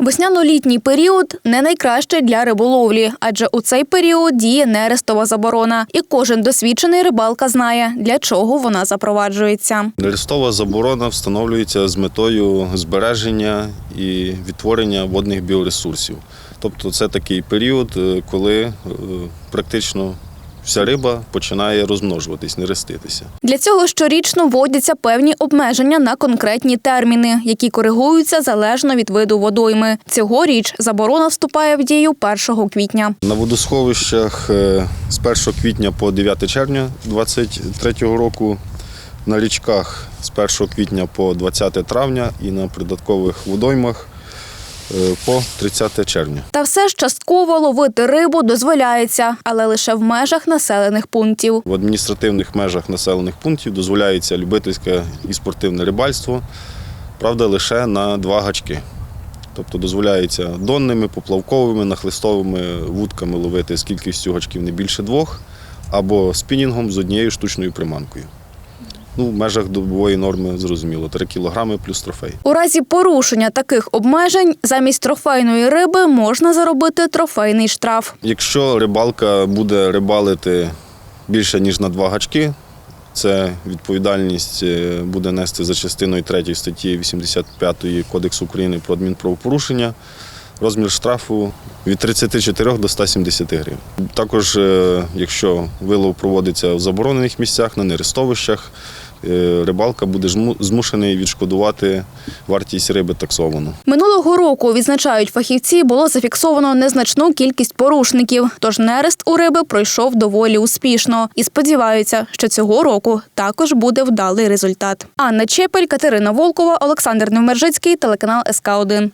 Весняно-літній період не найкращий для риболовлі, адже у цей період діє нерестова заборона, і кожен досвідчений рибалка знає, для чого вона запроваджується. Нерестова заборона встановлюється з метою збереження і відтворення водних біоресурсів. Тобто це такий період, е, коли е, практично вся риба починає розмножуватись, нереститися. Для цього щорічно вводяться певні обмеження на конкретні терміни, які коригуються залежно від виду водойми. Цьогоріч заборона вступає в дію 1 квітня. На водосховищах е, з 1 квітня по 9 червня 2023 року, на річках з 1 квітня по 20 травня і на придаткових водоймах по 30 червня. Та все ж частково ловити рибу дозволяється, але лише в межах населених пунктів. В адміністративних межах населених пунктів дозволяється любительське і спортивне рибальство, правда, лише на два гачки. Тобто дозволяється донними, поплавковими, нахлистовими вудками ловити з кількістю гачків не більше двох, або спінінгом з однією штучною приманкою. Ну, в межах добової норми зрозуміло, 3 кілограми плюс трофей. У разі порушення таких обмежень замість трофейної риби можна заробити трофейний штраф. Якщо рибалка буде рибалити більше ніж на два гачки, це відповідальність е, буде нести за частиною 3 статті 85 Кодексу України про адмінправопорушення. Розмір штрафу від 34 до 170 гривень. Також, е, якщо вилов проводиться в заборонених місцях, на нерестовищах, е, рибалка буде змушений відшкодувати вартість риби таксовану. Минулого року, відзначають фахівці, було зафіксовано незначну кількість порушників, тож нерест у риби пройшов доволі успішно. І сподіваються, що цього року також буде вдалий результат. Анна Чепель, Катерина Волкова, Олександр Невмержицький, телеканал СК 1